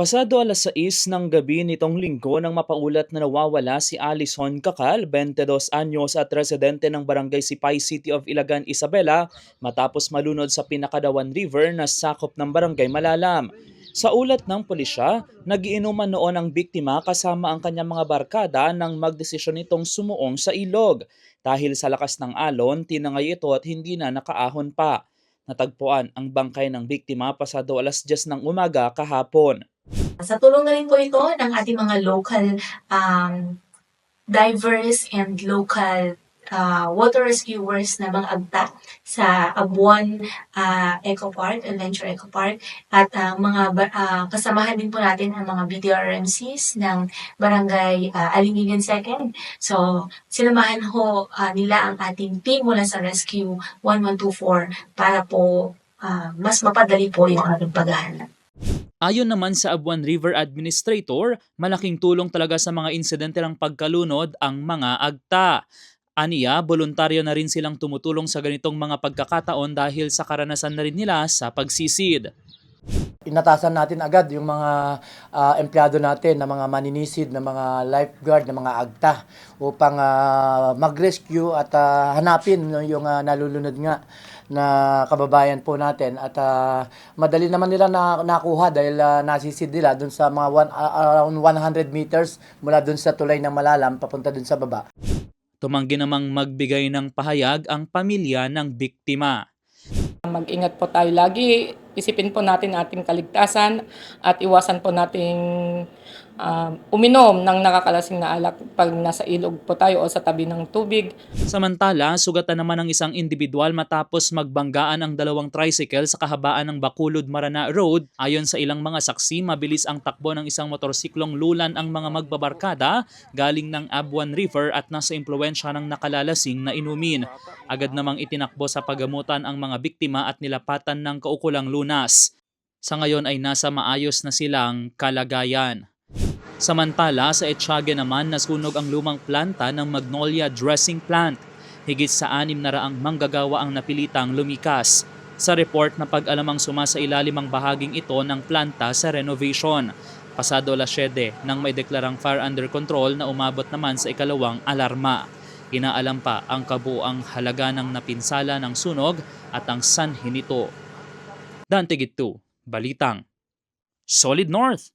Pasado alas 6 ng gabi nitong linggo nang mapaulat na nawawala si Alison Kakal, 22 anyos at residente ng barangay Sipay City of Ilagan, Isabela matapos malunod sa Pinakadawan River na sakop ng barangay Malalam. Sa ulat ng pulisya, nagiinuman noon ang biktima kasama ang kanyang mga barkada nang magdesisyon itong sumuong sa ilog. Dahil sa lakas ng alon, tinangay ito at hindi na nakaahon pa. Natagpuan ang bangkay ng biktima pasado alas 10 ng umaga kahapon. Sa tulong na rin po ito ng ating mga local um, divers and local uh, water rescuers na mga agta sa Abuan uh, Eco Park, Adventure Eco Park, at uh, mga uh, kasamahan din po natin ang mga BDRMCs ng Barangay uh, Alingigan Second. So, sinamahan ho uh, nila ang ating team mula sa Rescue 1124 para po uh, mas mapadali po yung ating paghahanap. Ayon naman sa Abuan River Administrator, malaking tulong talaga sa mga insidente ng pagkalunod ang mga agta. Aniya, voluntaryo na rin silang tumutulong sa ganitong mga pagkakataon dahil sa karanasan na rin nila sa pagsisid. Inatasan natin agad yung mga ah, empleyado natin na mga maninisid, na mga lifeguard, na mga agta upang ah, mag-rescue at ah, hanapin no, yung ah, nalulunod nga na kababayan po natin at ah, madali naman nila na nakuha dahil ah, nasisid nila dun sa mga one, ah, around 100 meters mula dun sa tulay ng Malalam papunta dun sa baba. Tumanggi namang magbigay ng pahayag ang pamilya ng biktima. Mag-ingat po tayo lagi. Isipin po natin ating kaligtasan at iwasan po nating um, uminom ng nakakalasing na alak pag nasa ilog po tayo o sa tabi ng tubig. Samantala, sugatan naman ng isang individual matapos magbanggaan ang dalawang tricycle sa kahabaan ng Bakulod Marana Road. Ayon sa ilang mga saksi, mabilis ang takbo ng isang motorsiklong lulan ang mga magbabarkada galing ng Abuan River at nasa impluensya ng nakalalasing na inumin. Agad namang itinakbo sa pagamutan ang mga biktima at nilapatan ng kaukulang lunas. Sa ngayon ay nasa maayos na silang kalagayan. Samantala, sa Ethiage naman nasunog ang lumang planta ng Magnolia Dressing Plant. Higit sa anim na raang manggagawa ang napilitang lumikas. Sa report na pag-alamang sumasa ilalim ang bahaging ito ng planta sa renovation. Pasado alas 7 nang may deklarang fire under control na umabot naman sa ikalawang alarma. Inaalam pa ang kabuang halaga ng napinsala ng sunog at ang sanhi nito. Dante Gitu, Balitang. Solid North.